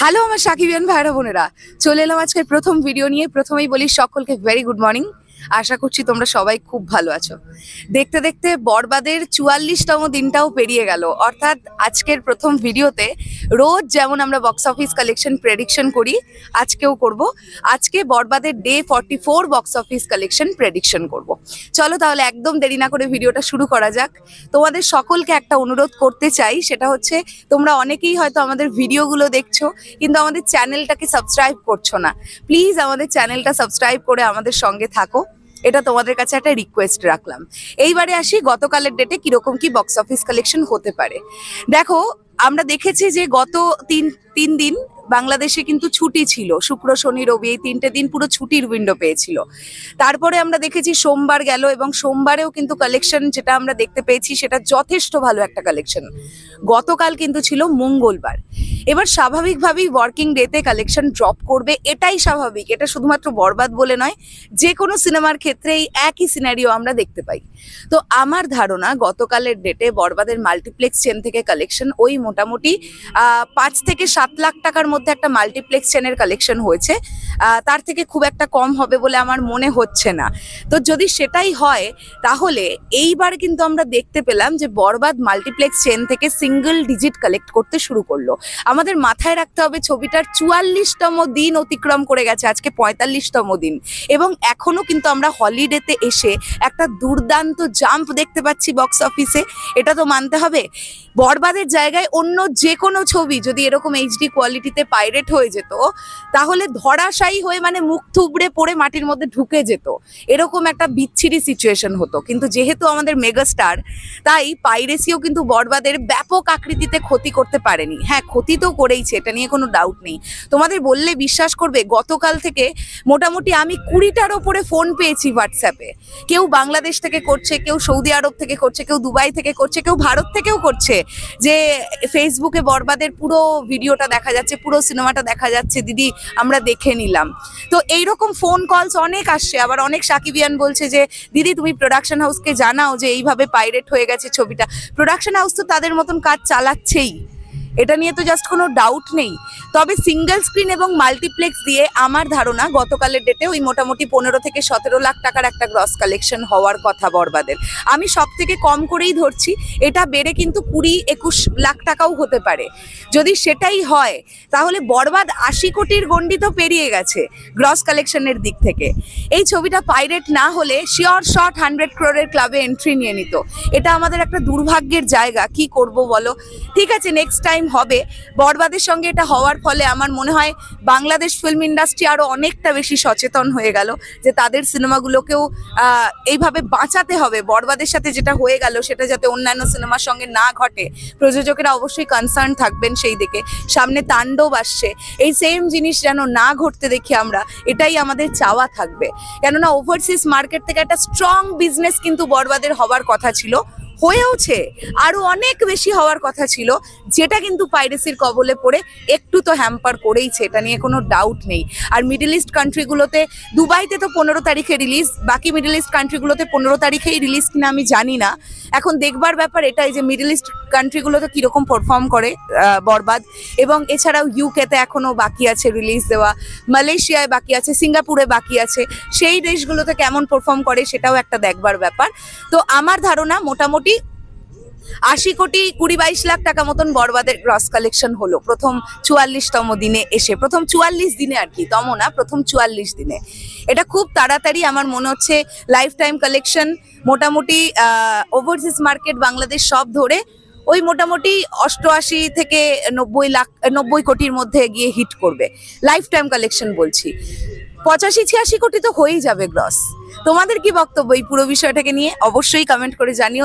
Hello আমার সাকিবিয়ান ভাইরা বোনেরা। চলে এলাম আজকের প্রথম ভিডিও নিয়ে। প্রথমেই বলি সকলকে ভেরি গুড মর্নিং আশা করছি তোমরা সবাই খুব ভালো আছো। দেখতে দেখতে বরবাদের চুয়াল্লিশতম দিনটাও পেরিয়ে গেল। অর্থাৎ আজকের প্রথম ভিডিওতে রোজ যেমন আমরা বক্স অফিস কালেকশন প্রেডিকশন করি, আজকেও করব। আজকে বরবাদের day forty four box office collection prediction করব। চলো তাহলে একদম দেরি না করে ভিডিওটা শুরু করা যাক। তোমাদের সকলকে একটা অনুরোধ করতে চাই, সেটা হচ্ছে তোমরা অনেকেই হয়তো আমাদের ভিডিওগুলো দেখছ, কিন্তু আমাদের চ্যানেলটাকে সাবস্ক্রাইব করছ না। প্লিজ আমাদের চ্যানেলটা সাবস্ক্রাইব করে আমাদের সঙ্গে থাকো। এটা তোমাদের কাছে একটা রিকোয়েস্ট রাখলাম। এইবারে আসি গতকালের ডেটে কীরকম কি বক্স অফিস কালেকশন হতে পারে। দেখো, আমরা দেখেছি যে গত তিন তিন দিন বাংলাদেশে কিন্তু ছুটি ছিল। শুক্র, শনি, রবি এই তিনটে দিন পুরো ছুটির উইন্ডো পেয়েছিল। তারপরে আমরা দেখেছি সোমবার গেল এবং সোমবারেও কিন্তু কালেকশন যেটা আমরা দেখতে পেয়েছি সেটা যথেষ্ট ভালো একটা কালেকশন গতকাল কিন্তু ছিল মঙ্গলবার। এবার স্বাভাবিকভাবেই ওয়ার্কিং ডেতে কালেকশন ড্রপ করবে, এটাই স্বাভাবিক। এটা শুধুমাত্র বরবাদ বলে নয় যে কোনো সিনেমার ক্ষেত্রেই একই সিনারিও আমরা দেখতে পাই। তো আমার ধারণা, গতকালের ডেটে বরবাদের মাল্টিপ্লেক্স চেন থেকে কালেকশন ওই মোটামুটি পাঁচ থেকে সাত লাখ টাকার মধ্যে একটা মাল্টিপ্লেক্স চেনের কালেকশন হয়েছে। তার থেকে খুব একটা কম হবে বলে আমার মনে হচ্ছে না। তো যদি সেটাই হয়, তাহলে এইবার কিন্তু আমরা দেখতে পেলাম যে বরবাদ মাল্টিপ্লেক্স চেন থেকে সিঙ্গেল ডিজিট কালেক্ট করতে শুরু করল। আমাদের মাথায় রাখতে হবে ছবিটার চুয়াল্লিশতম দিন অতিক্রম করে গেছে, আজকে পঁয়তাল্লিশতম দিন। এবং এখনও কিন্তু আমরা হলিডেতে এসে একটা দুর্দান্ত জাম্প দেখতে পাচ্ছি বক্স অফিসে এটা তো মানতে হবে। বরবাদের জায়গায় অন্য যে কোনো ছবি যদি এরকম এইচডি কোয়ালিটিতে পাইরেট হয়ে যেত, তাহলে ধরাশায়ী হয়ে মানে মুখ থুবড়ে পড়ে মাটির মধ্যে ঢুকে যেত। এরকম একটা বিচ্ছিরি সিচুয়েশন হতো। কিন্তু যেহেতু আমাদের মেগাস্টার তাই পাইরেসিও কিন্তু বরবাদের ব্যাপক আকৃতিতে ক্ষতি করতে পারেনি। হ্যাঁ ক্ষতি তো করেইছে, এটা নিয়ে কোনো ডাউট নেই। তোমাদের বললে বিশ্বাস করবে, গতকাল থেকে মোটামুটি আমি কুড়িটার ওপরে ফোন পেয়েছি হোয়াটসঅ্যাপে কেউ বাংলাদেশ থেকে করছে, কেউ সৌদি আরব থেকে করছে, কেউ দুবাই থেকে করছে, কেউ ভারত থেকেও করছে। যে ফেসবুকে বরবাদের পুরো ভিডিওটা দেখা যাচ্ছে, পুরো সিনেমাটা দেখা যাচ্ছে। দিদি, আমরা দেখে নিলাম। তো এইরকম ফোন কলস অনেক আসছে। আবার অনেক সাকিবিয়ান বলছে যে, দিদি, তুমি প্রোডাকশন হাউসকে জানাও যে, এইভাবে পাইরেট হয়ে গেছে ছবিটা। প্রোডাকশন হাউস তো তাদের মতন কাজ চালাচ্ছেই। এটা নিয়ে তো জাস্ট কোনো ডাউট নেই। তবে সিঙ্গেল স্ক্রিন এবং মাল্টিপ্লেক্স দিয়ে আমার ধারণা গতকালের ডেটে ওই মোটামুটি পনেরো থেকে সতেরো লাখ টাকার একটা গ্রস কালেকশন হওয়ার কথা বরবাদের আমি সব থেকে কম করেই ধরছি, এটা বেড়ে কিন্তু কুড়ি একুশ লাখ টাকাও হতে পারে। যদি সেটাই হয়, তাহলে বরবাদ আশি কোটির গণ্ডি তো পেরিয়ে গেছে গ্রস কালেকশনের দিক থেকে। এই ছবিটা পাইরেট না হলে শিওর শট হান্ড্রেড ক্রোরের ক্লাবে এন্ট্রি নিয়ে নিত। এটা আমাদের একটা দুর্ভাগ্যের জায়গা, কি করব বলো? ঠিক আছে নেক্সট টাইম হবে। বরবাদের সঙ্গে এটা হওয়ার ফলে আমার মনে হয় বাংলাদেশ ফিল্ম ইন্ডাস্ট্রি আরও অনেকটা বেশি সচেতন হয়ে গেল যে তাদের সিনেমাগুলোকেও এইভাবে বাঁচাতে হবে। বরবাদের সাথে যেটা হয়ে গেল সেটা যাতে অন্যান্য সিনেমার সঙ্গে না ঘটে। প্রযোজকেরা অবশ্যই কনসার্ন থাকবেন সেই দিকে। সামনে তাণ্ডব আসছে। এই সেম জিনিস যেন না ঘটতে দেখি আমরা, এটাই আমাদের চাওয়া থাকবে। কেননা ওভারসিজ মার্কেট থেকে একটা স্ট্রং বিজনেস কিন্তু বরবাদের হওয়ার কথা ছিল। হয়েওছে আরও অনেক বেশি হওয়ার কথা ছিল, যেটা কিন্তু পাইরেসির কবলে পড়ে একটু তো হ্যাম্পার করেইছে, এটা নিয়ে কোনো ডাউট নেই। আর মিডল ইস্ট কান্ট্রিগুলোতে দুবাইতে তো পনেরো তারিখে রিলিজ বাকি মিডল ইস্ট কান্ট্রিগুলোতে পনেরো তারিখেই রিলিজ কিনা আমি জানি না। এখন দেখবার ব্যাপার এটাই যে মিডল ইস্ট কান্ট্রিগুলোতে কীরকম পারফর্ম করে বরবাদ। এবং এছাড়াও ইউকেতে এখনও বাকি আছে রিলিজ দেওয়া, মালয়েশিয়ায় বাকি আছে, সিঙ্গাপুরে বাকি আছে। সেই দেশগুলোতে কেমন পারফর্ম করে সেটাও একটা দেখবার ব্যাপার। তো আমার ধারণা মোটামুটি আশি কোটি কুড়ি বাইশ লাখ টাকা মতন বরবাদের গ্রস কালেকশন হলো। প্রথম চুয়াল্লিশতম দিনে এসে, প্রথম চুয়াল্লিশ দিনে আর কি, তম না, প্রথম চুয়াল্লিশ দিনে। এটা খুব তাড়াতাড়ি আমার মনে হচ্ছে লাইফ টাইম কালেকশন মোটামুটি ওভারসিজ মার্কেট বাংলাদেশ সব ধরে ওই মোটামুটি অষ্টআশি থেকে নব্বই লাখ, নব্বই কোটির মধ্যে গিয়ে হিট করবে। লাইফ টাইম কালেকশন বলছি। পঁচাশি, ছিয়াশি কোটি তো হয়েই যাবে গ্রস তোমাদের কি বক্তব্য এই পুরো বিষয়টাকে নিয়ে? অবশ্যই কমেন্ট করে জানিও।